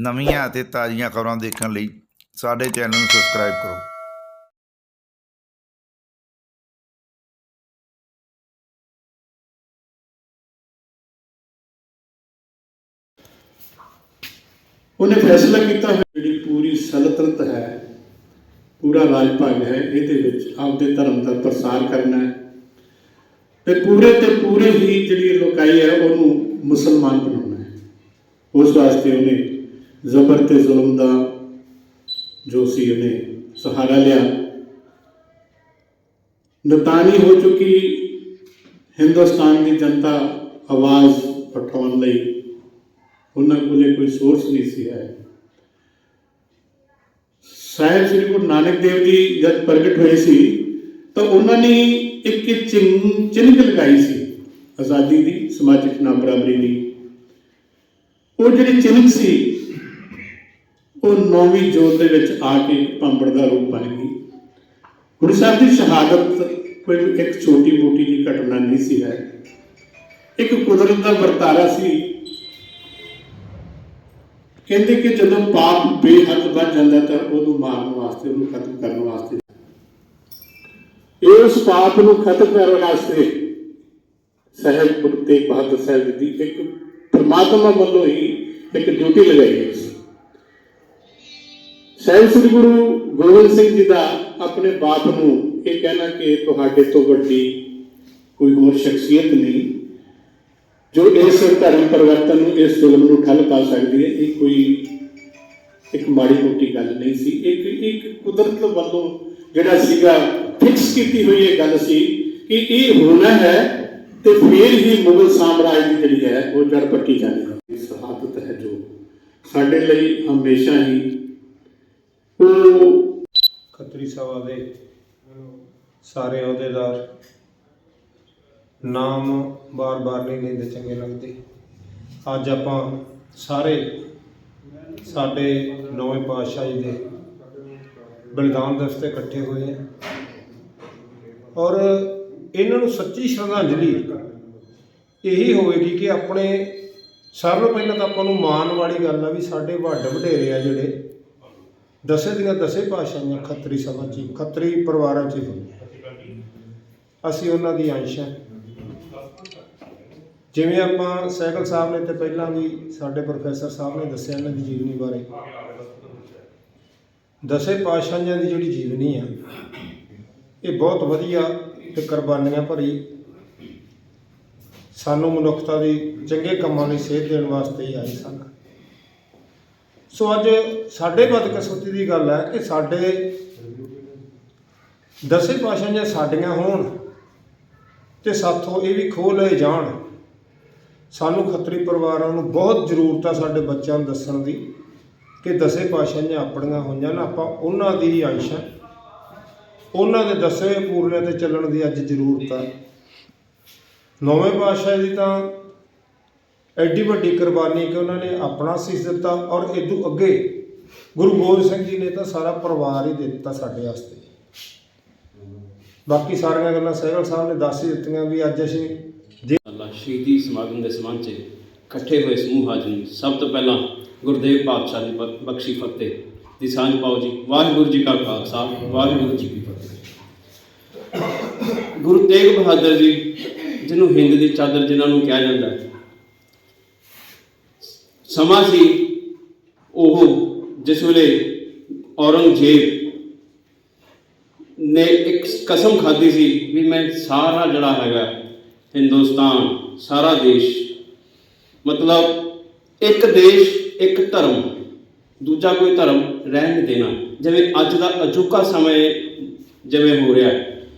ਨਵੀਆਂ ਅਤੇ ਤਾਜ਼ੀਆਂ ਖਬਰਾਂ ਦੇਖਣ ਲਈ ਸਾਡੇ ਚੈਨਲ ਨੂੰ ਸਬਸਕ੍ਰਾਈਬ ਕਰੋ। ਉਹਨੇ ਫੈਸਲਾ ਕੀਤਾ ਜਿਹੜੀ ਪੂਰੀ ਸਲਤਨਤ ਹੈ, ਪੂਰਾ ਰਾਜ ਭਾਗ ਹੈ, ਇਹਦੇ ਵਿੱਚ ਆਪਦੇ ਧਰਮ ਦਾ ਪ੍ਰਸਾਰ ਕਰਨਾ ਹੈ। ਤੇ ਪੂਰੇ ਤੇ ਪੂਰੇ ਹੀ ਜਿਹੜੀ ਲੋਕਾਈ ਹੈ, ਉਹਨੂੰ ਮੁਸਲਮਾਨ ਬਣਾਉਣਾ ਹੈ। ਉਸ ਵਾਸਤੇ ਉਹਨੇ ਜ਼ਬਰ ਤੇ ਜ਼ੁਲਮ ਦਾ ਜੋ ਸੀ ਉਹਨੇ ਸਹਾਰਾ ਲਿਆ। ਨਤਾਨੀ ਹੋ ਚੁੱਕੀ ਹਿੰਦੁਸਤਾਨ ਦੀ ਜਨਤਾ ਆਵਾਜ਼ ਉਠਾਉਣ ਲਈ ਉਹਨਾਂ ਕੋਲੇ ਕੋਈ ਸੋਰਸ ਨਹੀਂ ਸੀ ਹੈ। ਸਾਹਿਬ ਸ੍ਰੀ ਗੁਰੂ ਨਾਨਕ ਦੇਵ ਜੀ ਜਦ ਪ੍ਰਗਟ ਹੋਏ ਸੀ ਤਾਂ ਉਹਨਾਂ ਨੇ ਇੱਕ ਚਿੰਨ ਚਿੰਨ੍ਹ ਲਗਾਈ ਸੀ ਆਜ਼ਾਦੀ ਦੀ, ਸਮਾਜਿਕ ਨਾ ਬਰਾਬਰੀ ਦੀ। ਉਹ ਜਿਹੜੀ ਚਿੰਨ੍ਹ ਸੀ ਉਹ ਨੌਵੀਂ ਜੋਤ ਦੇ ਵਿੱਚ ਆ ਕੇ ਇੱਕ ਦਾ ਰੂਪ ਬਣ ਗਈ। ਗੁਰੂ ਸਾਹਿਬ ਦੀ ਸ਼ਹਾਦਤ ਕੋਈ ਇੱਕ ਛੋਟੀ ਮੋਟੀ ਜਿਹੀ ਘਟਨਾ ਨਹੀਂ ਸੀ ਹੈ। ਇੱਕ ਕੁਦਰਤ ਦਾ ਵਰਤਾਰਾ ਸੀ। ਕਹਿੰਦੇ ਕਿ ਜਦੋਂ ਪਾਪ ਬੇਹੱਦ ਵੱਧ ਜਾਂਦਾ ਤਾਂ ਉਹਨੂੰ ਮਾਰਨ ਵਾਸਤੇ, ਉਹਨੂੰ ਖਤਮ ਕਰਨ ਵਾਸਤੇ। ਇਸ ਪਾਪ ਨੂੰ ਖਤਮ ਕਰਨ ਵਾਸਤੇ ਸਹਿਬ ਗੁਰੂ ਤੇਗ ਬਹਾਦਰ ਸਾਹਿਬ ਜੀ ਦੀ ਇੱਕ ਪਰਮਾਤਮਾ ਵੱਲੋਂ ਹੀ ਇੱਕ ਡਿਊਟੀ ਲਗਾਈ ਗਈ ਸੀ। ਸਹਿਬ ਸ੍ਰੀ ਗੁਰੂ ਗੋਬਿੰਦ ਸਿੰਘ ਜੀ ਦਾ ਆਪਣੇ ਬਾਪ ਨੂੰ ਇਹ ਕਹਿਣਾ ਕਿ ਤੁਹਾਡੇ ਤੋਂ ਵੱਡੀ ਕੋਈ ਹੋਰ ਸ਼ਖਸੀਅਤ ਨਹੀਂ, ਜੋ ਇਸ ਧਰਮ ਪਰਿਵਰਤਨ ਨੂੰ, ਇਸ ਜ਼ੁਲਮ ਨੂੰ ਠੱਲ ਪਾ ਸਕਦੀ ਹੈ, ਇਹ ਕੋਈ ਇੱਕ ਮਾੜੀ ਮੋਟੀ ਗੱਲ ਨਹੀਂ ਸੀ। ਇੱਕ ਇੱਕ ਕੁਦਰਤ ਵੱਲੋਂ ਜਿਹੜਾ ਸੀਗਾ ਫਿਕਸ ਕੀਤੀ ਹੋਈ ਇਹ ਗੱਲ ਸੀ ਕਿ ਇਹ ਹੋਣਾ ਹੈ ਤੇ ਫਿਰ ਹੀ ਮੁਗਲ ਸਾਮਰਾਜ ਦੀ ਜਿਹੜੀ ਹੈ, ਉਹ ਜੜ ਪੱਕੀ ਜਾਣੀ ਹੈ ਸ਼ਹਾਦਤ ਹੈ ਜੋ ਸਾਡੇ ਲਈ ਹਮੇਸ਼ਾ ਹੀ ਖੱਤਰੀ ਸਭਾ ਦੇ ਸਾਰੇ ਅਹੁਦੇਦਾਰ ਨਾਮ ਬਾਰ-ਬਾਰ ਨਹੀਂ ਲੈਂਦੇ, ਚੰਗੇ ਲੱਗਦੇ। ਅੱਜ ਆਪਾਂ ਸਾਰੇ ਸਾਡੇ ਨੌਵੇਂ ਪਾਤਸ਼ਾਹ ਜੀ ਦੇ ਬਲਿਦਾਨ ਦਿਵਸ ਤੇ ਇਕੱਠੇ ਹੋਏ ਆ ਔਰ ਇਹਨਾਂ ਨੂੰ ਸੱਚੀ ਸ਼ਰਧਾਂਜਲੀ ਇਹੀ ਹੋਵੇਗੀ ਕਿ ਆਪਣੇ ਸਾਰਿਆਂ ਨਾਲੋਂ ਪਹਿਲਾਂ ਤਾਂ ਆਪਾਂ ਨੂੰ ਮਾਣ ਵਾਲੀ ਗੱਲ ਆ ਵੀ ਸਾਡੇ ਵੱਡ ਵਡੇਰੇ ਆ ਜਿਹੜੇ ਦਸੇ ਦੀਆਂ ਦਸੇ ਭਾਸ਼ਾਵਾਂ ਖੱਤਰੀ ਸਭਾ ਚ ਹੀ, ਖੱਤਰੀ ਪਰਿਵਾਰਾਂ ਚ ਹੀ ਹੋਈਆਂ ਅਸੀਂ ਉਹਨਾਂ ਦੀ ਅੰਸ਼ ਹਾਂ। ਜਿਵੇਂ ਆਪਾਂ ਸੈਕਲ ਸਾਹਿਬ ਨੇ ਤੇ ਪਹਿਲਾਂ ਵੀ ਸਾਡੇ ਪ੍ਰੋਫੈਸਰ ਸਾਹਿਬ ਨੇ ਦੱਸਿਆ ਇਹਨਾਂ ਦੀ ਜੀਵਨੀ ਬਾਰੇ। ਦਸੇ ਪਾਤਸ਼ਾਹਾਂ ਦੀ ਜਿਹੜੀ ਜੀਵਨੀ ਆ ਇਹ ਬਹੁਤ ਵਧੀਆ ਤੇ ਕੁਰਬਾਨੀਆਂ ਭਰੀ ਸਾਨੂੰ ਮਨੁੱਖਤਾ ਦੀ ਚੰਗੇ ਕੰਮਾਂ ਲਈ ਸੇਧ ਦੇਣ ਵਾਸਤੇ ਹੀ ਆਏ ਸਨ। ਸੋ ਅੱਜ ਸਾਡੇ ਬਦਕਿਸਮਤੀ ਦੀ ਗੱਲ ਹੈ ਕਿ ਸਾਡੇ ਦਸੇ ਪਾਸ਼ਾ ਜੇ ਸਾਡੀਆਂ ਹੋਣ ਤੇ ਸਾਥੋਂ ਇਹ ਵੀ ਖੋਹ ਲਏ ਜਾਣ, ਸਾਨੂੰ ਖੱਤਰੀ ਪਰਿਵਾਰਾਂ ਨੂੰ ਬਹੁਤ ਜ਼ਰੂਰਤ ਆ ਸਾਡੇ ਬੱਚਿਆਂ ਨੂੰ ਦੱਸਣ ਦੀ ਕਿ ਦਸੇ ਪਾਸ਼ਾ ਜੇ ਆਪਣੀਆਂ ਹੋਈਆਂ ਨਾ, ਆਪਾਂ ਉਹਨਾਂ ਦੀ ਹੀ ਅੰਸ਼ ਆ ਉਹਨਾਂ ਦੇ ਦਸੇ ਪੂਰਨਿਆਂ ਤੇ ਚੱਲਣ ਦੀ ਅੱਜ ਜ਼ਰੂਰਤ ਆ। ਨੌਵੇਂ ਪਾਤਸ਼ਾਹ ਦੀ ਤਾਂ ਐਡੀ ਵੱਡੀ ਕੁਰਬਾਨੀ ਕਿ ਉਹਨਾਂ ਨੇ ਆਪਣਾ ਸੀਸ ਦਿੱਤਾ ਔਰ ਇਦੋਂ ਅੱਗੇ ਗੁਰੂ ਗੋਬਿੰਦ ਸਿੰਘ ਜੀ ਨੇ ਤਾਂ ਸਾਰਾ ਪਰਿਵਾਰ ਹੀ ਦੇ ਦਿੱਤਾ ਸਾਡੇ ਵਾਸਤੇ। ਬਾਕੀ ਸਾਰੀਆਂ ਗੱਲਾਂ ਸਹਿਗਲ ਸਾਹਿਬ ਨੇ ਦੱਸ ਹੀ ਦਿੱਤੀਆਂ ਵੀ ਅੱਜ ਅਸੀਂ ਜੇ ਅੱਲਾ, ਸ਼ਹੀਦੀ ਸਮਾਗਮ ਦੇ ਸਬੰਧ 'ਚ ਇਕੱਠੇ ਹੋਏ ਸਮੂਹ ਹਾਜ਼ਰੀਨ ਸਭ ਤੋਂ ਪਹਿਲਾਂ ਗੁਰਦੇਵ ਪਾਤਸ਼ਾਹ ਦੀ ਬ- ਬਖਸ਼ੀ ਫਤਿਹ ਦੀ ਸਾਂਝ ਪਾਓ ਜੀ। ਵਾਹਿਗੁਰੂ ਜੀ ਕਾ ਖਾਲਸਾ, ਵਾਹਿਗੁਰੂ ਜੀ ਕੀ ਫਤਿਹ। ਗੁਰੂ ਤੇਗ ਬਹਾਦਰ ਜੀ, ਜਿਹਨੂੰ ਹਿੰਦ ਦੀ ਚਾਦਰ ਜਿਨ੍ਹਾਂ ਨੂੰ ਕਿਹਾ ਜਾਂਦਾ ਹੈ ਸਮਾਂ ਸੀ ਉਹ ਜਿਸ ਵੇਲੇ ਔਰੰਗਜ਼ੇਬ ਨੇ ਇੱਕ ਕਸਮ ਖਾਧੀ ਸੀ ਵੀ ਮੈਂ ਸਾਰਾ ਜਿਹੜਾ ਹੈਗਾ ਹਿੰਦੁਸਤਾਨ, ਸਾਰਾ ਦੇਸ਼, ਮਤਲਬ ਇੱਕ ਦੇਸ਼, ਇੱਕ ਧਰਮ, ਦੂਜਾ ਕੋਈ ਧਰਮ ਰਹਿਣ ਨਹੀਂ ਦੇਣਾ। ਜਿਵੇਂ ਅੱਜ ਦਾ ਅਜੂਕਾ ਸਮੇਂ ਜਿਵੇਂ ਹੋ ਰਿਹਾ ਹੈ।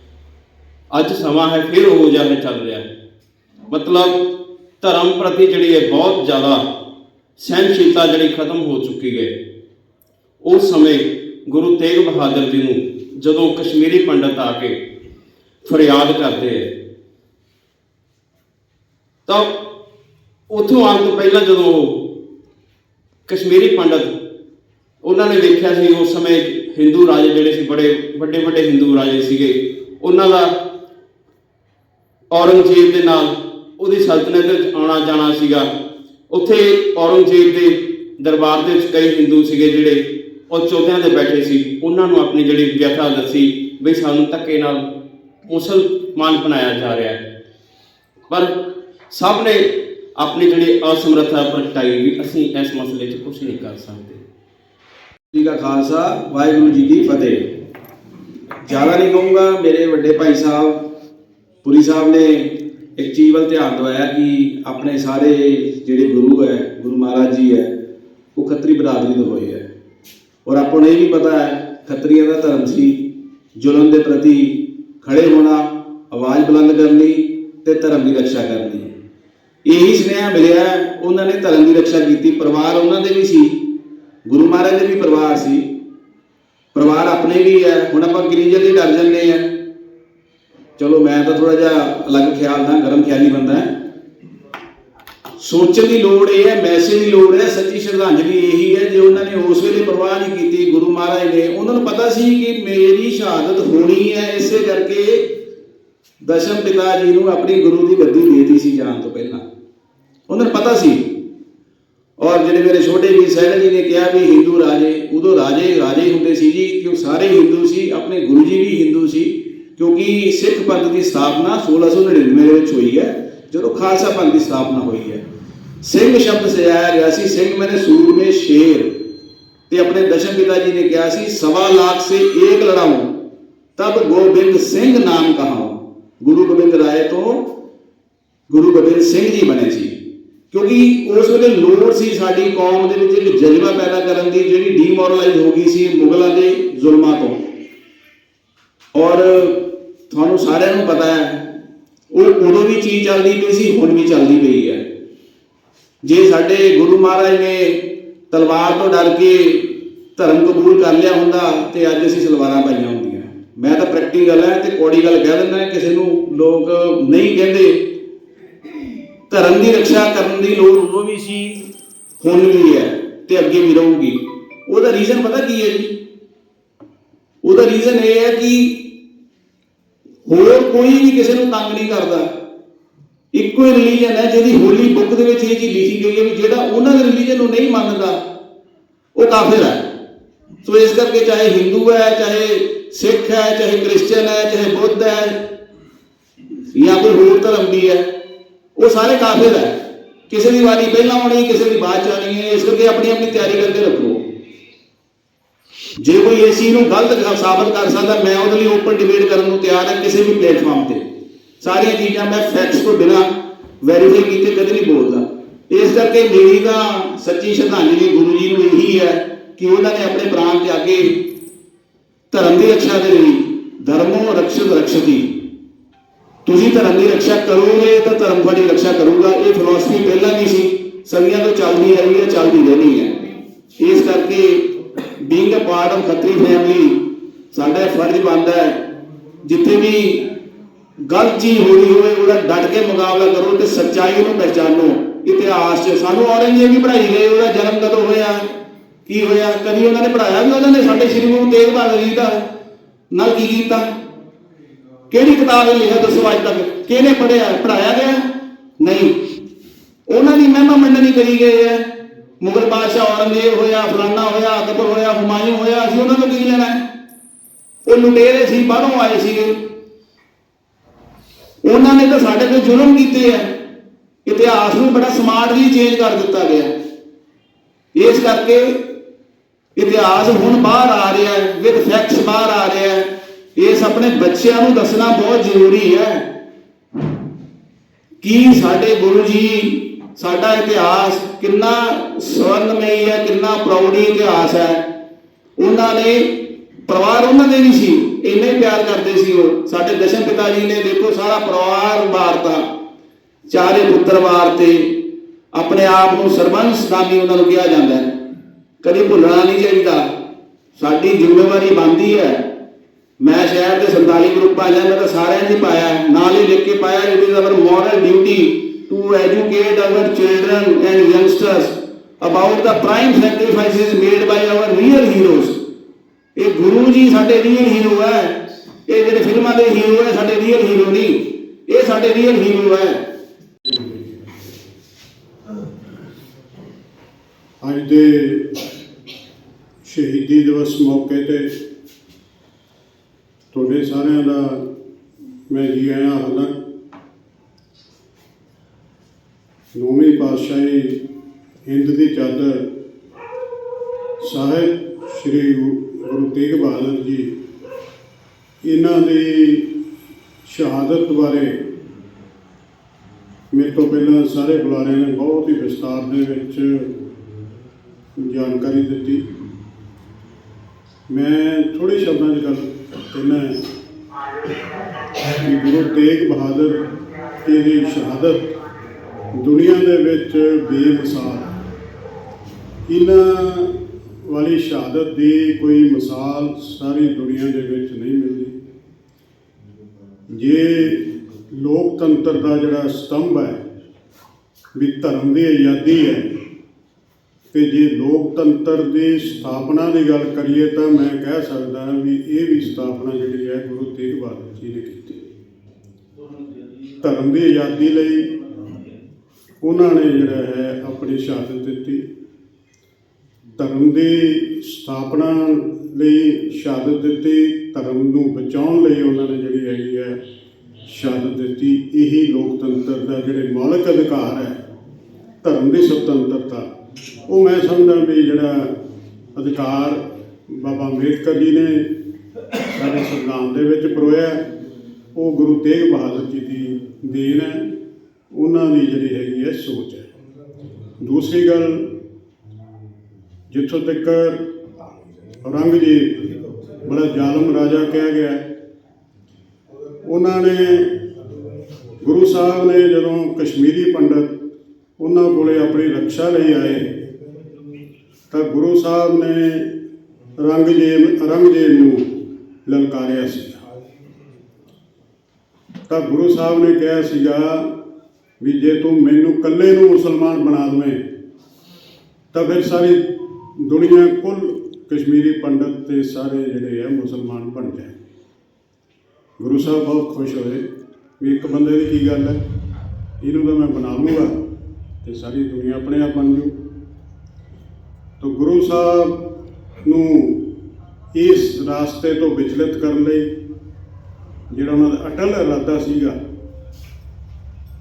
ਅੱਜ ਸਮਾਂ ਹੈ, ਫਿਰ ਉਹ ਜਿਹਾ ਚੱਲ ਰਿਹਾ ਹੈ। ਮਤਲਬ ਧਰਮ ਪ੍ਰਤੀ ਜਿਹੜੀ ਹੈ ਬਹੁਤ ਜ਼ਿਆਦਾ ਸਹਿਨਸ਼ੀਲਤਾ ਜਿਹੜੀ ਖਤਮ ਹੋ ਚੁੱਕੀ ਹੈ ਉਸ ਸਮੇਂ ਗੁਰੂ ਤੇਗ ਬਹਾਦਰ ਜੀ ਨੂੰ ਜਦੋਂ ਕਸ਼ਮੀਰੀ ਪੰਡਤ ਆ ਕੇ ਫਰਿਆਦ ਕਰਦੇ ਹੈ ਤਾਂ ਉਥੋਂ ਆਉਣ ਤੋਂ ਪਹਿਲਾਂ ਜਦੋਂ ਉਹ ਕਸ਼ਮੀਰੀ ਪੰਡਤ ਉਹਨਾਂ ਨੇ ਵੇਖਿਆ ਸੀ, ਉਸ ਸਮੇਂ ਹਿੰਦੂ ਰਾਜੇ ਜਿਹੜੇ ਸੀ, ਬੜੇ ਵੱਡੇ ਵੱਡੇ ਹਿੰਦੂ ਰਾਜੇ ਸੀਗੇ। ਉਹਨਾਂ ਦਾ ਔਰੰਗਜ਼ੇਬ ਦੇ ਨਾਲ ਉਹਦੀ ਸਲਤਨਤ ਵਿੱਚ ਆਉਣਾ ਜਾਣਾ ਸੀਗਾ। ਉੱਥੇ ਔਰੰਗਜ਼ੇਬ ਦੇ ਦਰਬਾਰ ਦੇ ਵਿੱਚ ਕਈ ਹਿੰਦੂ ਸੀਗੇ ਜਿਹੜੇ, ਉਹ ਚੌਧਿਆਂ ਦੇ ਬੈਠੇ ਸੀ। ਉਹਨਾਂ ਨੂੰ ਆਪਣੀ ਜਿਹੜੀ ਵਿਅਥਾ ਦੱਸੀ ਵੀ ਸਾਨੂੰ ਧੱਕੇ ਨਾਲ ਮੁਸਲਮਾਨ ਬਣਾਇਆ ਜਾ ਰਿਹਾ ਹੈ। ਪਰ ਸਭ ਨੇ ਆਪਣੀ ਜਿਹੜੀ ਅਸਮਰੱਥਾ ਪ੍ਰਗਟਾਈ ਵੀ ਅਸੀਂ ਇਸ ਮਸਲੇ 'ਚ ਕੁਝ ਨਹੀਂ ਕਰ ਸਕਦੇ। ਜੀ ਦਾ ਖਾਲਸਾ, ਵਾਹਿਗੁਰੂ ਜੀ ਕੀ ਫਤਿਹ। ਜ਼ਿਆਦਾ ਨਹੀਂ ਕਹੂੰਗਾ, ਮੇਰੇ ਵੱਡੇ ਭਾਈ ਸਾਹਿਬ, ਪੁਰੀ ਸਾਹਿਬ ਨੇ ਇੱਕ ਚੀਜ਼ ਵੱਲ ਧਿਆਨ ਦਵਾਇਆ ਕਿ ਆਪਣੇ ਸਾਰੇ ਜਿਹੜੇ ਗੁਰੂ ਹੈ, ਗੁਰੂ ਮਹਾਰਾਜ ਜੀ ਹੈ, ਉਹ ਖੱਤਰੀ ਬਰਾਦਰੀ ਤੋਂ ਹੋਏ ਹੈ। ਔਰ ਆਪਾਂ ਨੂੰ ਇਹ ਵੀ ਪਤਾ ਹੈ, ਖੱਤਰੀਆਂ ਦਾ ਧਰਮ ਸੀ, ਜ਼ੁਲਮ ਦੇ ਪ੍ਰਤੀ ਖੜੇ ਹੋਣਾ, ਆਵਾਜ਼ ਬੁਲੰਦ ਕਰਨੀ ਤੇ ਧਰਮ ਦੀ ਰੱਖਿਆ ਕਰਨੀ। ਇਹੀ ਸੁਨੇਹਾ ਮਿਲਿਆ ਉਹਨਾਂ ਨੇ ਧਰਮ ਦੀ ਰੱਖਿਆ ਕੀਤੀ। ਪਰਿਵਾਰ ਉਹਨਾਂ ਦੇ ਵੀ ਸੀ, ਗੁਰੂ ਮਹਾਰਾਜ ਦੇ ਵੀ ਪਰਿਵਾਰ ਸੀ। ਪਰਿਵਾਰ ਆਪਣੇ ਵੀ ਹੈ, ਹੁਣ ਆਪਾਂ ਗਰੀਜਨ ਦੇ ਡਰ ਜੰਨੇ ਆ ਚਲੋ ਮੈਂ ਤਾਂ ਥੋੜਾ ਜਿਹਾ ਅਲੱਗ ਖਿਆਲ ਦਾ ਗਰਮ ਖਿਆਲੀ ਬੰਦਾ ਹੈ। ਸੋਚਣ ਦੀ ਲੋੜ ਇਹ ਹੈ, ਮੈਸੇਜ ਦੀ ਲੋੜ ਹੈ, ਸੱਚੀ ਸ਼ਰਧਾਂਜਲੀ ਇਹੀ ਹੈ, ਜੇ ਉਹਨਾਂ ਨੇ ਉਸ ਵੇਲੇ ਪਰਵਾਹ ਨਹੀਂ ਕੀਤੀ, ਗੁਰੂ ਮਹਾਰਾਜ ਨੇ, ਉਹਨਾਂ ਨੂੰ ਪਤਾ ਸੀ ਕਿ ਮੇਰੀ ਸ਼ਹਾਦਤ ਹੋਣੀ ਹੈ, ਇਸੇ ਕਰਕੇ ਦਸ਼ਮ ਪਿਤਾ ਜੀ ਨੂੰ ਆਪਣੀ ਗੁਰੂ ਦੀ ਗੱਦੀ ਦੇ ਦਿੱਤੀ ਸੀ ਜਾਣ ਤੋਂ ਪਹਿਲਾਂ। ਉਹਨਾਂ ਨੂੰ ਪਤਾ ਸੀ। ਔਰ ਜਿਹੜੇ ਮੇਰੇ ਛੋਟੇ ਵੀਰ ਸਹਿਜ ਜੀ ਨੇ ਕਿਹਾ ਵੀ ਹਿੰਦੂ ਰਾਜੇ, ਉਦੋਂ ਰਾਜੇ ਰਾਜੇ ਹੁੰਦੇ ਸੀ ਜੀ, ਕਿਉਂ ਸਾਰੇ ਹਿੰਦੂ ਸੀ, ਆਪਣੇ ਗੁਰੂ ਜੀ ਵੀ ਹਿੰਦੂ ਸੀ। ਕਿਉਂਕਿ ਸਿੱਖ ਪੰਥ ਦੀ ਸਥਾਪਨਾ 1699 ਦੇ ਵਿੱਚ ਹੋਈ ਹੈ, ਜਦੋਂ ਖਾਲਸਾ ਪੰਥ ਦੀ ਸਥਾਪਨਾ ਹੋਈ ਹੈ। ਸਿੰਘ ਸ਼ਬਦ ਸਜਾਇਆ ਗਿਆ ਸੀ, ਸਿੰਘ ਮੈਨੇ ਸੂਰਮੇ ਸ਼ੇਰ ਤੇ ਆਪਣੇ ਦਸ਼ਮ ਪਿਤਾ ਜੀ ਨੇ ਕਿਹਾ ਸੀ, ਸਵਾ ਲੱਖ ਸੇ ਏਕ ਲੜਾऊं ਤਬ ਗੋਬਿੰਦ ਸਿੰਘ ਨਾਮ ਕਹਾऊं ਗੁਰੂ ਗੋਬਿੰਦ ਰਾਏ ਤੋਂ ਗੁਰੂ ਗੋਬਿੰਦ ਸਿੰਘ ਜੀ ਬਣੇ ਸੀ। ਕਿਉਂਕਿ ਉਸ ਵੇਲੇ ਲੋੜ ਸੀ ਸਾਡੀ ਕੌਮ ਦੇ ਵਿੱਚ ਇੱਕ ਜਜ਼ਬਾ ਪੈਦਾ ਕਰਨ ਦੀ, ਜਿਹੜੀ ਡੀਮੋਰਲਾਈਜ਼ ਹੋ ਗਈ ਸੀ ਮੁਗਲਾਂ ਦੇ ਜ਼ੁਲਮਾਂ ਤੋਂ। ਔਰ ਤੁਹਾਨੂੰ ਸਾਰਿਆਂ ਨੂੰ ਪਤਾ ਹੈ, ਉਹ ਉਦੋਂ ਵੀ ਚੀਜ਼ ਚੱਲਦੀ ਪਈ ਸੀ, ਹੁਣ ਵੀ ਚੱਲਦੀ ਪਈ ਹੈ। ਜੇ ਸਾਡੇ ਗੁਰੂ ਮਹਾਰਾਜ ਨੇ ਤਲਵਾਰ ਤੋਂ ਡਰ ਕੇ ਧਰਮ ਕਬੂਲ ਕਰ ਲਿਆ ਹੁੰਦਾ, ਤੇ ਅੱਜ ਅਸੀਂ ਸਲਵਾਰਾਂ ਪਾਈਆਂ ਹੁੰਦੀਆਂ। ਮੈਂ ਤਾਂ ਪ੍ਰੈਕਟੀਕਲ ਹੈ ਤੇ ਕੋੜੀ ਗੱਲ ਕਹਿ ਦਿੰਦਾ ਕਿਸੇ ਨੂੰ ਲੋਕ ਨਹੀਂ ਕਹਿੰਦੇ। ਧਰਮ ਦੀ ਰੱਖਿਆ ਕਰਨ ਦੀ ਲੋੜ ਉਦੋਂ ਵੀ ਸੀ, ਹੁਣ ਵੀ ਹੈ ਤੇ ਅੱਗੇ ਵੀ ਰਹੂਗੀ। ਉਹਦਾ ਰੀਜ਼ਨ ਪਤਾ ਕੀ ਹੈ ਜੀ? ਉਹਦਾ ਰੀਜ਼ਨ ਇਹ ਹੈ ਕਿ ਹੋਰ ਕੋਈ ਵੀ ਕਿਸੇ ਨੂੰ ਤੰਗ ਨਹੀਂ ਕਰਦਾ। ਇੱਕੋ ਹੀ ਰਿਲੀਜਨ ਹੈ ਜਿਹਦੀ ਹੋਲੀ ਬੁੱਕ ਦੇ ਵਿੱਚ ਇਹ ਚੀਜ਼ ਲਿਖੀ ਗਈ ਹੈ ਵੀ ਜਿਹੜਾ ਉਹਨਾਂ ਦੇ ਰਿਲੀਜਨ ਨੂੰ ਨਹੀਂ ਮੰਨਦਾ, ਉਹ ਕਾਫਿਰ ਹੈ। ਸੋ ਇਸ ਕਰਕੇ ਚਾਹੇ ਹਿੰਦੂ ਹੈ, ਚਾਹੇ ਸਿੱਖ ਹੈ, ਚਾਹੇ ਕ੍ਰਿਸਚੀਅਨ ਹੈ, ਚਾਹੇ ਬੁੱਧ ਹੈ, ਜਾਂ ਕੋਈ ਹੋਰ ਧਰਮ ਦੀ ਹੈ, ਉਹ ਸਾਰੇ ਕਾਫਿਰ ਹੈ। ਕਿਸੇ ਦੀ ਵਾਰੀ ਪਹਿਲਾਂ ਆਉਣੀ, ਕਿਸੇ ਦੀ ਬਾਅਦ ਚ ਆਉਣੀ ਹੈ। ਇਸ ਕਰਕੇ ਆਪਣੀ ਆਪਣੀ ਤਿਆਰੀ ਕਰਕੇ ਰੱਖੋ। ਜੇ ਕੋਈ ਇਸ ਚੀਜ਼ ਨੂੰ ਗਲਤ ਸਾਬਤ ਕਰ ਸਕਦਾ, ਮੈਂ ਉਹਦੇ ਲਈ ਓਪਨ ਡਿਬੇਟ ਕਰਨ ਨੂੰ ਤਿਆਰ ਹਾਂ ਕਿਸੇ ਵੀ ਪਲੇਟਫਾਰਮ ਤੇ। ਸਾਰੀਆਂ ਚੀਜ਼ਾਂ ਮੈਂ ਫੈਕਟਸ ਤੋਂ ਬਿਨਾ ਵੈਰੀਫਾਈ ਕੀਤੇ ਕਦੇ ਨਹੀਂ ਬੋਲਦਾ। ਇਸ ਕਰਕੇ ਮੇਰੀ ਤਾਂ ਸੱਚੀ ਸ਼ਰਧਾਂਜਲੀ ਗੁਰੂ ਜੀ ਨੂੰ ਇਹੀ ਹੈ ਕਿ ਉਹਨਾਂ ਨੇ ਆਪਣੇ ਪ੍ਰਾਣ ਤਿਆਗੇ, ਧਰਮ ਦੀ ਰੱਖਿਆ ਦੇ ਲਈ, ਧਰਮੋ ਰਕਸ਼ਤ ਰਕਸ਼ਤੀ। ਤੁਸੀਂ ਧਰਮ ਦੀ ਰੱਖਿਆ ਕਰੋਗੇ ਤਾਂ ਧਰਮ ਤੁਹਾਡੀ ਰੱਖਿਆ ਕਰੂਗਾ। ਇਹ ਫਿਲਾਸਫੀ ਪਹਿਲਾਂ ਵੀ ਸੀ ਸਦੀਆਂ ਤੋਂ ਚੱਲਦੀ ਰਹੀ ਹੈ, ਚੱਲਦੀ ਰਹਿਣੀ ਹੈ। ਇਸ ਕਰਕੇ being a part of Khatri family ਸਾਡਾ ਫਰਜ਼ ਬਣਦਾ ਹੈ, ਜਿੱਥੇ ਵੀ ਗਲਤ ਚੀਜ਼ ਹੋ ਰਹੀ ਹੋਵੇ, ਉਹਦਾ ਡਟ ਕੇ ਮੁਕਾਬਲਾ ਕਰੋ ਤੇ ਸੱਚਾਈ ਨੂੰ ਪਹਿਚਾਨੋ। ਇਤਿਹਾਸ 'ਚ ਸਾਨੂੰ ਔਰੰਗਜ਼ੇਬ ਵੀ ਪੜ੍ਹਾਈ ਗਏ, ਉਹਦਾ ਜਨਮ ਕਦੋਂ ਹੋਇਆ, ਕੀ ਹੋਇਆ, ਕਦੀ ਉਹਨਾਂ ਨੇ ਪੜਾਇਆ ਵੀ ਉਹਨਾਂ ਨੇ ਸਾਡੇ ਸ਼੍ਰੀ ਗੁਰੂ ਤੇਗ ਬਹਾਦਰ ਜੀ ਦਾ ਨਾਲ ਕੀ ਕੀਤਾ? ਕਿਹੜੀ ਕਿਤਾਬ ਨੇ ਲਿਖਿਆ ਦੱਸੋ ਅੱਜ ਤੱਕ? ਕਿਹਨੇ ਪੜਿਆ ਪੜਾਇਆ ਗਿਆ? ਨਹੀਂ। ਉਹਨਾਂ ਦੀ ਮਹਿਮਾ ਮੰਡਣੀ ਕਰੀ ਗਏ ਹੈ। ਮੁਗਲ ਬਾਦਸ਼ਾਹ ਔਰੰਗਜ਼ੇਬ ਹੋਇਆ, ਫਲਾਨਾ ਹੋਇਆ, ਅਕਬਰ ਹੋਇਆ, ਹੁਮਾਯੂੰ ਹੋਇਆ, ਅਸੀਂ ਉਹਨਾਂ ਤੋਂ ਕੀ ਲੈਣਾ ਉਹ ਲੁਟੇਰੇ ਸੀ, ਬਾਹਰੋਂ ਆਏ ਸੀਗੇ। ਉਹਨਾਂ ਨੇ ਤਾਂ ਸਾਡੇ ਤੇ ਜ਼ੁਲਮ ਕੀਤੇ ਆ ਇਤਿਹਾਸ ਨੂੰ ਬੜਾ ਸਮਾਰਟਲੀ ਚੇਂਜ ਕਰ ਦਿੱਤਾ ਗਿਆ। ਇਸ ਕਰਕੇ ਇਤਿਹਾਸ ਹੁਣ ਬਾਹਰ ਆ ਰਿਹਾ ਹੈ ਵਿਦ ਫੈਕਟਸ ਬਾਹਰ ਆ ਰਿਹਾ ਹੈ। ਇਸ ਆਪਣੇ ਬੱਚਿਆਂ ਨੂੰ ਦੱਸਣਾ ਬਹੁਤ ਜ਼ਰੂਰੀ ਹੈ। ਕਿ ਸਾਡੇ ਗੁਰੂ ਜੀ ਸਾਡਾ ਇਤਿਹਾਸ ਕਿੰਨਾ ਸਵਰਨਮਈ ਹੈ, ਕਿੰਨਾ ਪ੍ਰਾਊਡੀ ਇਤਿਹਾਸ ਹੈ। ਉਹਨਾਂ ਨੇ ਪਰਿਵਾਰ ਉਹਨਾਂ ਦੇ ਵੀ ਸੀ, ਇੰਨੇ ਪਿਆਰ ਕਰਦੇ ਸੀ ਉਹ। ਸਾਡੇ ਦਸ਼ਮ ਪਿਤਾ ਜੀ ਨੇ ਦੇਖੋ ਸਾਰਾ ਪਰਿਵਾਰ ਵਾਰਤਾ, ਚਾਰੇ ਪੁੱਤਰ ਵਾਰਤੇ, ਆਪਣੇ ਆਪ ਨੂੰ ਸਰਬੰਸ ਦਾਨੀ ਉਹਨਾਂ ਨੂੰ ਕਿਹਾ ਜਾਂਦਾ ਹੈ। ਕਦੀ ਭੁੱਲਣਾ ਨਹੀਂ ਚਾਹੀਦਾ। ਸਾਡੀ ਜ਼ਿੰਮੇਵਾਰੀ ਬਣਦੀ ਹੈ। ਮੈਂ ਸ਼ਹਿਰ ਦੇ 47 ਗਰੁੱਪ ਆ ਮੈਂ ਤਾਂ ਸਾਰਿਆਂ ਨੇ ਪਾਇਆ ਨਾਲ ਹੀ ਲਿਖ ਕੇ ਪਾਇਆ it is our moral duty to educate our children and youngsters about the prime sacrifices made by our real heroes ਇਹ ਗੁਰੂ ਜੀ ਸਾਡੇ ਰੀਅਲ ਹੀਰੋ ਹੈ। ਇਹ ਜਿਹੜੇ ਫਿਲਮਾਂ ਦੇ ਹੀਰੋ ਹੈ, ਸਾਡੇ ਰੀਅਲ ਹੀਰੋ ਨਹੀਂ। ਇਹ ਸਾਡੇ ਰੀਅਲ ਹੀਰੋ ਹੈ। ਅੱਜ ਦੇ ਸ਼ਹੀਦੀ ਦਿਵਸ ਮੌਕੇ ਤੇ ਤੁਹਾਡੇ ਸਾਰਿਆਂ ਦਾ ਮੈਂ ਜੀ ਆਇਆਂ ਆਖਦਾ ਨੌਵੀਂ ਪਾਤਸ਼ਾਹੀ ਹਿੰਦ ਦੀ ਚਾਦਰ ਸਾਹਿਬ ਸ੍ਰੀ ਗੁਰੂ ਤੇਗ ਬਹਾਦਰ ਜੀ, ਇਹਨਾਂ ਦੀ ਸ਼ਹਾਦਤ ਬਾਰੇ ਮੇਰੇ ਤੋਂ ਪਹਿਲਾਂ ਸਾਰੇ ਬੁਲਾਰਿਆਂ ਨੇ ਬਹੁਤ ਹੀ ਵਿਸਤਾਰ ਦੇ ਵਿੱਚ ਜਾਣਕਾਰੀ ਦਿੱਤੀ। ਮੈਂ ਥੋੜੇ ਸ਼ਬਦਾਂ 'ਚ ਗੱਲ ਕਹਿਣਾ ਹੈ ਕਿ ਗੁਰੂ ਤੇਗ ਬਹਾਦਰ ਜੀ ਦੀ ਸ਼ਹਾਦਤ ਦੁਨੀਆ ਦੇ ਵਿੱਚ ਬੇਮਿਸਾਲ ਇਹਨਾਂ ਵਾਲੀ ਸ਼ਹਾਦਤ ਦੀ ਕੋਈ ਮਿਸਾਲ ਸਾਰੀ ਦੁਨੀਆ ਦੇ ਵਿੱਚ ਨਹੀਂ ਮਿਲਦੀ। ਜੇ ਲੋਕਤੰਤਰ ਦਾ ਜਿਹੜਾ ਸਤੰਭ ਹੈ, ਵੀ ਧਰਮ ਦੀ ਆਜ਼ਾਦੀ ਹੈ, ਤੇ ਜੇ ਲੋਕਤੰਤਰ ਦੀ ਸਥਾਪਨਾ ਦੀ ਗੱਲ ਕਰੀਏ ਤਾਂ ਮੈਂ ਕਹਿ ਸਕਦਾ ਵੀ ਇਹ ਵੀ ਸਥਾਪਨਾ ਜਿਹੜੀ ਹੈ, ਗੁਰੂ ਤੇਗ ਬਹਾਦਰ ਜੀ ਨੇ ਕੀਤੀ। ਧਰਮ ਦੀ ਆਜ਼ਾਦੀ ਲਈ ਉਹਨਾਂ ਨੇ ਜਿਹੜਾ ਹੈ ਆਪਣੀ ਸ਼ਹਾਦਤ ਦਿੱਤੀ। ਧਰਮ ਦੀ ਸਥਾਪਨਾ ਲਈ ਸ਼ਹਾਦਤ ਦਿੱਤੀ, ਧਰਮ ਨੂੰ ਬਚਾਉਣ ਲਈ ਉਹਨਾਂ ਨੇ ਜਿਹੜੀ ਹੈਗੀ ਹੈ ਸ਼ਹਾਦਤ ਦਿੱਤੀ। ਇਹੀ ਲੋਕਤੰਤਰ ਦਾ ਜਿਹੜੇ ਮੌਲਿਕ ਅਧਿਕਾਰ ਹੈ, ਧਰਮ ਦੀ ਸੁਤੰਤਰਤਾ, ਉਹ ਮੈਂ ਸਮਝਦਾ ਵੀ ਜਿਹੜਾ ਅਧਿਕਾਰ ਬਾਬਾ ਅੰਬੇਦਕਰ ਜੀ ਨੇ ਸਾਡੇ ਸੰਵਿਧਾਨ ਦੇ ਵਿੱਚ ਪਰੋਇਆ, ਉਹ ਗੁਰੂ ਤੇਗ ਬਹਾਦਰ ਜੀ ਦੀ ਦੇਣ ਹੈ। ਉਹਨਾਂ ਦੀ ਜਿਹੜੀ ਹੈਗੀ ਹੈ ਸੋਚ ਹੈ। ਦੂਸਰੀ ਗੱਲ, ਜਿੱਥੋਂ ਤੱਕ ਔਰੰਗਜ਼ੇਬ ਬੜਾ ਜ਼ਾਲਮ ਰਾਜਾ ਕਿਹਾ ਗਿਆ ਉਹਨਾਂ ਨੇ ਗੁਰੂ ਸਾਹਿਬ ਨੇ ਜਦੋਂ ਕਸ਼ਮੀਰੀ ਪੰਡਤ ਉਹਨਾਂ ਕੋਲੇ ਆਪਣੀ ਰੱਖਿਆ ਲਈ ਆਏ, ਤਾਂ ਗੁਰੂ ਸਾਹਿਬ ਨੇ ਰੰਗਜੇਬ, ਔਰੰਗਜ਼ੇਬ ਨੂੰ ਲਲਕਾਰਿਆ ਸੀ ਤਾਂ ਗੁਰੂ ਸਾਹਿਬ ਨੇ ਕਿਹਾ ਸੀਗਾ ਵੀ ਜੇ ਤੂੰ ਮੈਨੂੰ ਇਕੱਲੇ ਨੂੰ ਮੁਸਲਮਾਨ ਬਣਾ ਦਵੇਂ, ਤਾਂ ਫਿਰ ਸਾਰੀ ਦੁਨੀਆ ਕੁੱਲ ਕਸ਼ਮੀਰੀ ਪੰਡਤ ਤੇ ਸਾਰੇ ਜਿਹੜੇ ਆ ਮੁਸਲਮਾਨ ਬਣ ਜਾਏ। ਗੁਰੂ ਸਾਹਿਬ ਬਹੁਤ ਖੁਸ਼ ਹੋਏ ਵੀ ਇੱਕ ਬੰਦੇ ਦੀ ਕੀ ਗੱਲ ਹੈ? ਇਹਨੂੰ ਤਾਂ ਮੈਂ ਬਣਾ ਲੂੰਗਾ ਤੇ ਸਾਰੀ ਦੁਨੀਆ ਆਪਣੇ ਆਪ ਬਣ ਜੂ। ਤਾਂ ਗੁਰੂ ਸਾਹਿਬ ਨੂੰ ਇਸ ਰਾਸਤੇ ਤੋਂ ਵਿਚਲਿਤ ਕਰਨ ਲਈ ਜਿਹੜਾ ਉਹਨਾਂ ਦਾ ਅਟਲ ਇਰਾਦਾ ਸੀਗਾ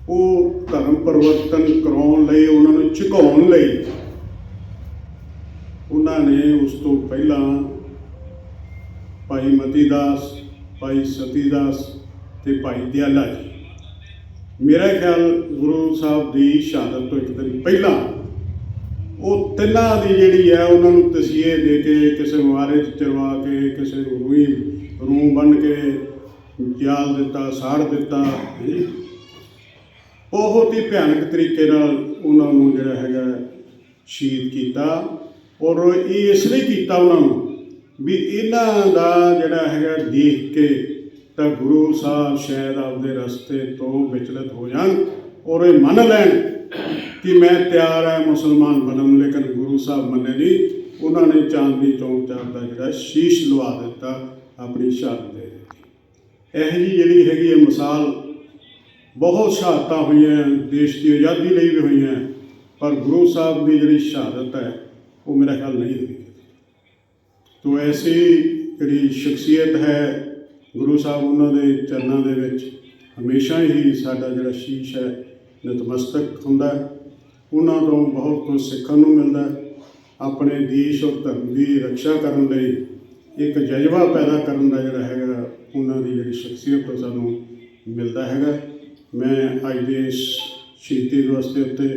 ਉਹ ਧਰਮ ਪਰਿਵਰਤਨ ਕਰਾਉਣ ਲਈ, ਉਹਨਾਂ ਨੂੰ ਝੁਕਾਉਣ ਲਈ ਉਹਨਾਂ ਨੇ ਉਸ ਤੋਂ ਪਹਿਲਾਂ ਭਾਈ ਮਤੀ ਦਾਸ ਭਾਈ ਸਤੀ ਦਾਸ ਤੇ ਭਾਈ ਦਿਆਲਾ ਜੀ। ਮੇਰਾ ਖਿਆਲ ਗੁਰੂ ਸਾਹਿਬ ਦੀ ਸ਼ਹਾਦਤ ਤੋਂ ਇੱਕ ਦਿਨ ਪਹਿਲਾਂ ਉਹ ਤਿੰਨਾਂ ਦੀ ਜਿਹੜੀ ਹੈ, ਉਹਨਾਂ ਨੂੰ ਤਸੀਹੇ ਦੇ ਕੇ, ਕਿਸੇ ਮੁਹਾਰੇ 'ਚ ਚਰਵਾ ਕੇ, ਕਿਸੇ ਨੂੰ ਰੂਈ ਰੂਮ ਬਣ ਕੇ, ਜਾਲ ਦਿੱਤਾ, ਸਾੜ ਦਿੱਤਾ। ਬਹੁਤ ਹੀ ਭਿਆਨਕ ਤਰੀਕੇ ਨਾਲ ਉਹਨਾਂ ਨੂੰ ਜਿਹੜਾ ਹੈਗਾ ਸ਼ਹੀਦ ਕੀਤਾ ਔਰ ਇਹ ਇਸ ਲਈ ਕੀਤਾ ਉਹਨਾਂ ਨੂੰ ਵੀ ਇਹਨਾਂ ਦਾ ਜਿਹੜਾ ਹੈਗਾ ਦੇਖ ਕੇ ਤਾਂ ਗੁਰੂ ਸਾਹਿਬ ਸ਼ਾਇਦ ਆਪਦੇ ਰਸਤੇ ਤੋਂ ਵਿਚਲਿਤ ਹੋ ਜਾਣ ਔਰ ਇਹ ਮੰਨ ਲੈਣ ਕਿ ਮੈਂ ਤਿਆਰ ਹਾਂ ਮੁਸਲਮਾਨ ਬਣਨ, ਲੇਕਿਨ ਗੁਰੂ ਸਾਹਿਬ ਮੰਨੇ ਨਹੀਂ। ਉਹਨਾਂ ਨੇ ਚਾਂਦਨੀ ਚੌਂਕ ਚਾਰ ਦਾ ਜਿਹੜਾ ਸ਼ੀਸ਼ ਲਵਾ ਦਿੱਤਾ, ਆਪਣੀ ਸ਼ਹਾਦਤ ਦੇ ਦਿੱਤੀ। ਇਹ ਜੀ ਜਿਹੜੀ ਹੈਗੀ ਹੈ ਮਿਸਾਲ ਬਹੁਤ ਸ਼ਹਾਦਤਾਂ ਹੋਈਆਂ ਦੇਸ਼ ਦੀ ਆਜ਼ਾਦੀ ਲਈ ਵੀ ਹੋਈਆਂ ਪਰ ਗੁਰੂ ਸਾਹਿਬ ਦੀ ਜਿਹੜੀ ਸ਼ਹਾਦਤ ਹੈ, ਉਹ ਮੇਰਾ ਖਿਆਲ ਨਹੀਂ ਹੋਈ ਤੋ ਐਸੀ ਜਿਹੜੀ ਸ਼ਖਸੀਅਤ ਹੈ ਗੁਰੂ ਸਾਹਿਬ ਉਹਨਾਂ ਦੇ ਚਰਨਾਂ ਦੇ ਵਿੱਚ, ਹਮੇਸ਼ਾ ਹੀ ਸਾਡਾ ਜਿਹੜਾ ਸ਼ੀਸ਼ ਹੈ, ਨਤਮਸਤਕ ਹੁੰਦਾ ਉਹਨਾਂ ਤੋਂ ਬਹੁਤ ਕੁਝ ਸਿੱਖਣ ਨੂੰ ਮਿਲਦਾ ਆਪਣੇ ਦੇਸ਼ ਔਰ ਧਰਮ ਦੀ ਰੱਖਿਆ ਕਰਨ ਲਈ ਇੱਕ ਜਜ਼ਬਾ ਪੈਦਾ ਕਰਨ ਦਾ ਜਿਹੜਾ ਹੈਗਾ, ਉਹਨਾਂ ਦੀ ਜਿਹੜੀ ਸ਼ਖਸੀਅਤ ਤੋਂ ਸਾਨੂੰ ਮਿਲਦਾ ਹੈਗਾ ਮੈਂ ਅੱਜ ਦੇ ਸ਼ਹੀਦੀ ਦਿਵਸ ਦੇ ਉੱਤੇ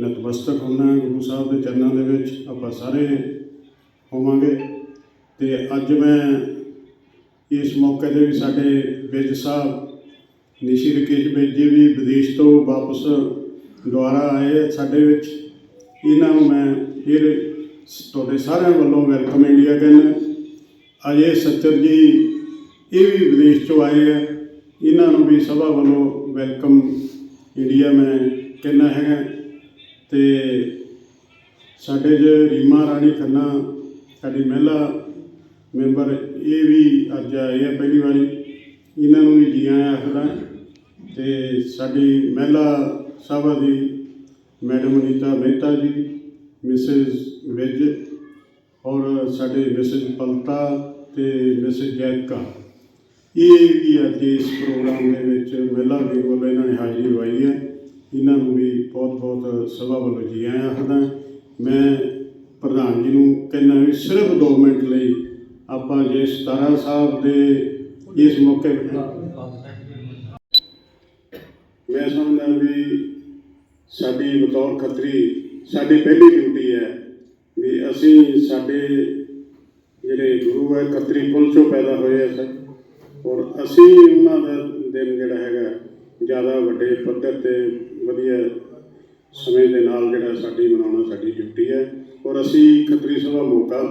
ਨਤਮਸਤਕ ਹੋਣਾ ਗੁਰੂ ਸਾਹਿਬ ਦੇ ਚਰਨਾਂ ਦੇ ਵਿੱਚ ਆਪਾਂ ਸਾਰੇ ਹੋਵਾਂਗੇ। ਤੇ ਅੱਜ ਮੈਂ ਇਸ ਮੌਕੇ ਤੇ ਵੀ ਸਾਡੇ ਵਿਜ ਸਾਹਿਬ, ਨਿਸ਼ੀ ਰਕੇਸ਼ ਵਿਜ ਜੀ ਵੀ ਵਿਦੇਸ਼ ਤੋਂ ਵਾਪਸ ਦੁਆਰਾ ਆਏ ਸਾਡੇ ਵਿੱਚ। ਇਹਨਾਂ ਨੂੰ ਮੈਂ ਫਿਰ ਤੁਹਾਡੇ ਸਾਰਿਆਂ ਵੱਲੋਂ ਵੈਲਕਮ ਇੰਡੀਆ ਕਹਿੰਦਾ। ਅਜੇ ਸੱਚਰ ਜੀ ਇਹ ਵੀ ਵਿਦੇਸ਼ ਤੋਂ ਆਏ ਆ। ਇਹਨਾਂ ਨੂੰ ਵੀ ਸਭਾ ਵੱਲੋਂ ਵੈਲਕਮ ਇੰਡੀਆ ਮੈਂ ਕਹਿੰਦਾ ਹੈਗਾ। ਤੇ ਸਾਡੇ ਜੇ ਰੀਮਾ ਰਾਣੀ ਖੰਨਾ, ਸਾਡੀ ਮਹਿਲਾ ਮੈਂਬਰ, ਇਹ ਵੀ ਅੱਜ ਆਏ ਆ ਪਹਿਲੀ ਵਾਰੀ। ਇਹਨਾਂ ਨੂੰ ਵੀ ਜੀ ਆਇਆਂ ਆਖਦਾ ਤੇ ਸਾਡੀ ਮਹਿਲਾ ਸਭਾ ਦੀ, ਮੈਡਮ ਅਨੀਤਾ ਮਹਿਤਾ ਜੀ, ਮਿਸਿਸ ਵਿਜ, ਔਰ ਸਾਡੇ ਮਿਸਿਸ ਪਲਤਾ ਤੇ ਮਿਸਿਸ ਜੈਕਾ ਇਹ ਵੀ ਅੱਜ ਇਸ ਪ੍ਰੋਗਰਾਮ ਦੇ ਵਿੱਚ ਮਹਿਲਾ ਵਿੰਗ ਵੱਲੋਂ ਇਹਨਾਂ ਨੇ ਹਾਜ਼ਰੀ ਲਵਾਈ ਹੈ। ਇਹਨਾਂ ਨੂੰ ਵੀ ਬਹੁਤ ਬਹੁਤ ਸਭਾ ਵੱਲੋਂ ਜੀ ਆਇਆਂ ਆਖਦਾ ਮੈਂ ਪ੍ਰਧਾਨ ਜੀ ਨੂੰ ਕਹਿੰਦਾ ਵੀ ਸਿਰਫ 2 ਮਿੰਟ ਲਈ ਆਪਾਂ ਜੇ 17 ਸਾਹਿਬ ਦੇ ਇਸ ਮੌਕੇ ਮੈਂ ਸਮਝਦਾ ਵੀ ਸਾਡੀ ਬਤੌਰ ਖੱਤਰੀ ਸਾਡੀ ਪਹਿਲੀ ਡਿਊਟੀ ਹੈ ਵੀ ਅਸੀਂ ਸਾਡੇ ਜਿਹੜੇ ਗੁਰੂ ਹੈ ਖੱਤਰੀ ਕੁਲ ਚੋਂ ਪੈਦਾ ਹੋਏ ਆ ਸਰ। ਔਰ ਅਸੀਂ ਉਹਨਾਂ ਦਾ ਦਿਨ ਜਿਹੜਾ ਹੈਗਾ, ਜ਼ਿਆਦਾ ਵੱਡੇ ਪੱਧਰ ਤੇ ਵਧੀਆ ਸਮੇਂ ਦੇ ਨਾਲ ਜਿਹੜਾ ਸਾਡੀ ਮਨਾਉਣਾ ਸਾਡੀ ਡਿਊਟੀ ਹੈ। ਔਰ ਅਸੀਂ ਖੱਤਰੀ ਸਭਾ ਮੌਕਾ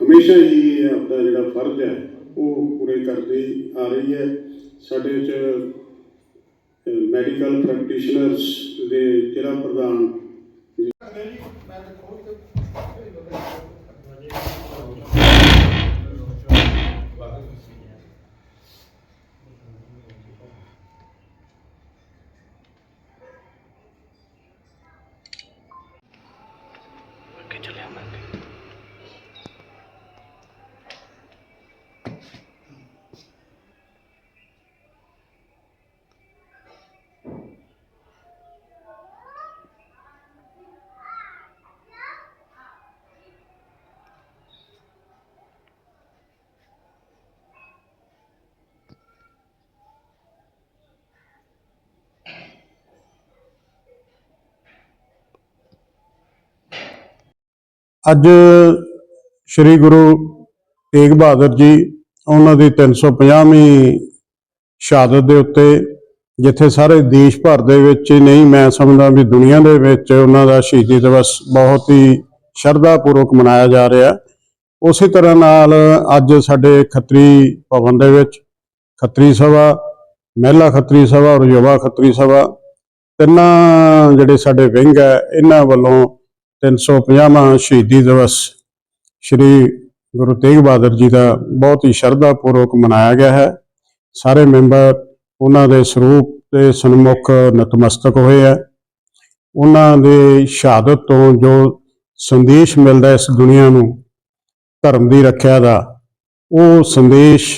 ਹਮੇਸ਼ਾ ਹੀ ਇਹ ਆਪਦਾ ਜਿਹੜਾ ਫਰਜ਼ ਹੈ, ਉਹ ਪੂਰੇ ਕਰਦੀ ਆ ਰਹੀ ਹੈ। ਸਾਡੇ ਚ ਮੈਡੀਕਲ ਪ੍ਰੈਕਟੀਸ਼ਨਰਸ ਦੇ ਜ਼ਿਲ੍ਹਾ ਪ੍ਰਧਾਨ ਅੱਜ ਸ੍ਰੀ ਗੁਰੂ ਤੇਗ ਬਹਾਦਰ ਜੀ ਉਹਨਾਂ ਦੀ 350ਵੀਂ ਸ਼ਹਾਦਤ ਦੇ ਉੱਤੇ ਜਿੱਥੇ ਸਾਰੇ ਦੇਸ਼ ਭਰ ਦੇ ਵਿੱਚ ਹੀ ਨਹੀਂ, ਮੈਂ ਸਮਝਦਾ ਵੀ ਦੁਨੀਆ ਦੇ ਵਿੱਚ ਉਹਨਾਂ ਦਾ ਸ਼ਹੀਦੀ ਦਿਵਸ ਬਹੁਤ ਹੀ ਸ਼ਰਧਾ ਪੂਰਵਕ ਮਨਾਇਆ ਜਾ ਰਿਹਾ। ਉਸੇ ਤਰ੍ਹਾਂ ਨਾਲ ਅੱਜ ਸਾਡੇ ਖੱਤਰੀ ਭਵਨ ਦੇ ਵਿੱਚ ਖੱਤਰੀ ਸਭਾ, ਮਹਿਲਾ ਖੱਤਰੀ ਸਭਾ ਔਰ ਯੁਵਾ ਖੱਤਰੀ ਸਭਾ ਤਿੰਨਾਂ ਜਿਹੜੇ ਸਾਡੇ ਵਿੰਗ ਹੈ, ਇਹਨਾਂ ਵੱਲੋਂ 350ਵਾਂ ਸ਼ਹੀਦੀ ਦਿਵਸ ਸ੍ਰੀ ਗੁਰੂ ਤੇਗ ਬਹਾਦਰ ਜੀ ਦਾ ਬਹੁਤ ਹੀ ਸ਼ਰਧਾ ਪੂਰਵਕ ਮਨਾਇਆ ਗਿਆ ਹੈ। ਸਾਰੇ ਮੈਂਬਰ ਉਹਨਾਂ ਦੇ ਸਰੂਪ ਤੇ ਸਨਮੁਖ ਨਤਮਸਤਕ ਹੋਏ ਹੈ। ਉਹਨਾਂ ਦੇ ਸ਼ਹਾਦਤ ਤੋਂ ਜੋ ਸੰਦੇਸ਼ ਮਿਲਦਾ ਇਸ ਦੁਨੀਆ ਨੂੰ, ਧਰਮ ਦੀ ਰੱਖਿਆ ਦਾ, ਉਹ ਸੰਦੇਸ਼,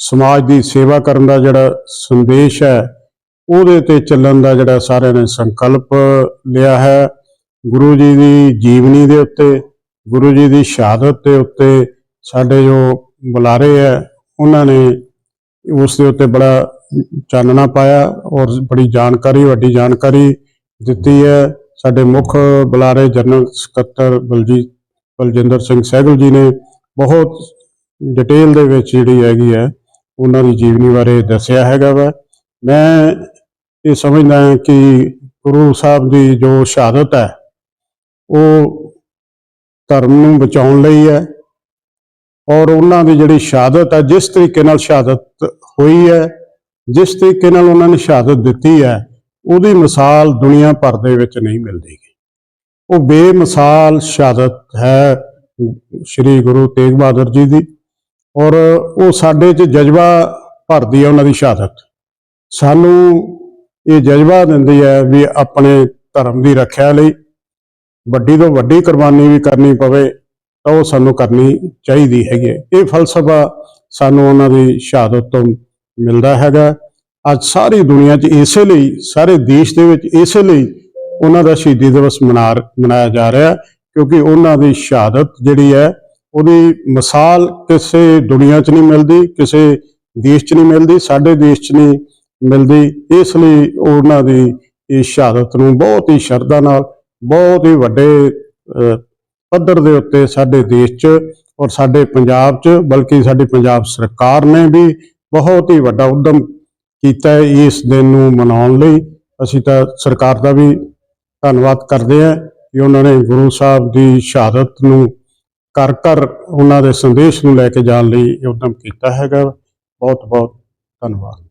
ਸਮਾਜ ਦੀ ਸੇਵਾ ਕਰਨ ਦਾ ਜਿਹੜਾ ਸੰਦੇਸ਼ ਹੈ, ਉਹਦੇ ਤੇ ਚੱਲਣ ਦਾ ਜਿਹੜਾ ਸਾਰਿਆਂ ਨੇ ਸੰਕਲਪ ਲਿਆ ਹੈ। ਗੁਰੂ ਜੀ ਦੀ ਜੀਵਨੀ ਦੇ ਉੱਤੇ, ਗੁਰੂ ਜੀ ਦੀ ਸ਼ਹਾਦਤ ਦੇ ਉੱਤੇ ਸਾਡੇ ਜੋ ਬੁਲਾਰੇ ਹੈ, ਉਹਨਾਂ ਨੇ ਉਸ ਦੇ ਉੱਤੇ ਬੜਾ ਚਾਨਣਾ ਪਾਇਆ ਔਰ ਬੜੀ ਜਾਣਕਾਰੀ, ਵੱਡੀ ਜਾਣਕਾਰੀ ਦਿੱਤੀ ਹੈ। ਸਾਡੇ ਮੁੱਖ ਬੁਲਾਰੇ ਜਨਰਲ ਸਕੱਤਰ ਬਲਜੀਤ, ਬਲਜਿੰਦਰ ਸਿੰਘ ਸਹਿਗਲ ਜੀ ਨੇ ਬਹੁਤ ਡਿਟੇਲ ਦੇ ਵਿੱਚ ਜਿਹੜੀ ਹੈਗੀ ਹੈ, ਉਹਨਾਂ ਦੀ ਜੀਵਨੀ ਬਾਰੇ ਦੱਸਿਆ ਹੈਗਾ ਵਾ। ਮੈਂ ਇਹ ਸਮਝਦਾ ਕਿ ਗੁਰੂ ਸਾਹਿਬ ਦੀ ਜੋ ਸ਼ਹਾਦਤ ਹੈ ਉਹ ਧਰਮ ਨੂੰ ਬਚਾਉਣ ਲਈ ਹੈ ਔਰ ਉਹਨਾਂ ਦੀ ਜਿਹੜੀ ਸ਼ਹਾਦਤ ਹੈ, ਜਿਸ ਤਰੀਕੇ ਨਾਲ ਸ਼ਹਾਦਤ ਹੋਈ ਹੈ, ਜਿਸ ਤਰੀਕੇ ਨਾਲ ਉਹਨਾਂ ਨੇ ਸ਼ਹਾਦਤ ਦਿੱਤੀ ਹੈ, ਉਹਦੀ ਮਿਸਾਲ ਦੁਨੀਆ ਭਰ ਦੇ ਵਿੱਚ ਨਹੀਂ ਮਿਲਦੀ ਉਹ ਬੇਮਿਸਾਲ ਸ਼ਹਾਦਤ ਹੈ ਸ੍ਰੀ ਗੁਰੂ ਤੇਗ ਬਹਾਦਰ ਜੀ ਦੀ ਔਰ ਉਹ ਸਾਡੇ 'ਚ ਜਜ਼ਬਾ ਭਰਦੀ ਹੈ ਉਹਨਾਂ ਦੀ ਸ਼ਹਾਦਤ। ਸਾਨੂੰ ਇਹ ਜਜ਼ਬਾ ਦਿੰਦੀ ਹੈ ਵੀ ਆਪਣੇ ਧਰਮ ਦੀ ਰੱਖਿਆ ਲਈ ਵੱਡੀ ਤੋਂ ਵੱਡੀ ਕੁਰਬਾਨੀ ਵੀ ਕਰਨੀ ਪਵੇ ਤਾਂ ਉਹ ਸਾਨੂੰ ਕਰਨੀ ਚਾਹੀਦੀ ਹੈਗੀ ਹੈ। ਇਹ ਫਲਸਫਾ ਸਾਨੂੰ ਉਹਨਾਂ ਦੀ ਸ਼ਹਾਦਤ ਤੋਂ ਮਿਲਦਾ ਹੈਗਾ। ਅੱਜ ਸਾਰੀ ਦੁਨੀਆ 'ਚ ਇਸੇ ਲਈ, ਸਾਰੇ ਦੇਸ਼ ਦੇ ਵਿੱਚ ਇਸੇ ਲਈ ਉਹਨਾਂ ਦਾ ਸ਼ਹੀਦੀ ਦਿਵਸ ਮਨਾ ਮਨਾਇਆ ਜਾ ਰਿਹਾ ਕਿਉਂਕਿ ਉਹਨਾਂ ਦੀ ਸ਼ਹਾਦਤ ਜਿਹੜੀ ਹੈ, ਉਹਦੀ ਮਿਸਾਲ ਕਿਸੇ ਦੁਨੀਆ 'ਚ ਨਹੀਂ ਮਿਲਦੀ, ਕਿਸੇ ਦੇਸ਼ 'ਚ ਨਹੀਂ ਮਿਲਦੀ, ਸਾਡੇ ਦੇਸ਼ 'ਚ ਨਹੀਂ ਮਿਲਦੀ। ਇਸ ਲਈ ਉਹਨਾਂ ਦੀ ਇਹ ਸ਼ਹਾਦਤ ਨੂੰ ਬਹੁਤ ਹੀ ਸ਼ਰਧਾ ਨਾਲ ਬਹੁਤ ਹੀ ਵੱਡੇ ਪੱਧਰ ਦੇ ਉੱਤੇ ਸਾਡੇ ਦੇਸ਼ 'ਚ ਔਰ ਸਾਡੇ ਪੰਜਾਬ 'ਚ, ਬਲਕਿ ਸਾਡੀ ਪੰਜਾਬ ਸਰਕਾਰ ਨੇ ਵੀ ਬਹੁਤ ਹੀ ਵੱਡਾ ਉਦਮ ਕੀਤਾ ਹੈ ਇਸ ਦਿਨ ਨੂੰ ਮਨਾਉਣ ਲਈ। ਅਸੀਂ ਤਾਂ ਸਰਕਾਰ ਦਾ ਵੀ ਧੰਨਵਾਦ ਕਰਦੇ ਹਾਂ ਕਿ ਉਹਨਾਂ ਨੇ ਗੁਰੂ ਸਾਹਿਬ ਦੀ ਸ਼ਹਾਦਤ ਨੂੰ ਘਰ ਘਰ ਉਹਨਾਂ ਦੇ ਸੰਦੇਸ਼ ਨੂੰ ਲੈ ਕੇ ਜਾਣ ਲਈ ਇਹ ਉਦਮ ਕੀਤਾ ਹੈਗਾ। ਬਹੁਤ ਬਹੁਤ ਧੰਨਵਾਦ।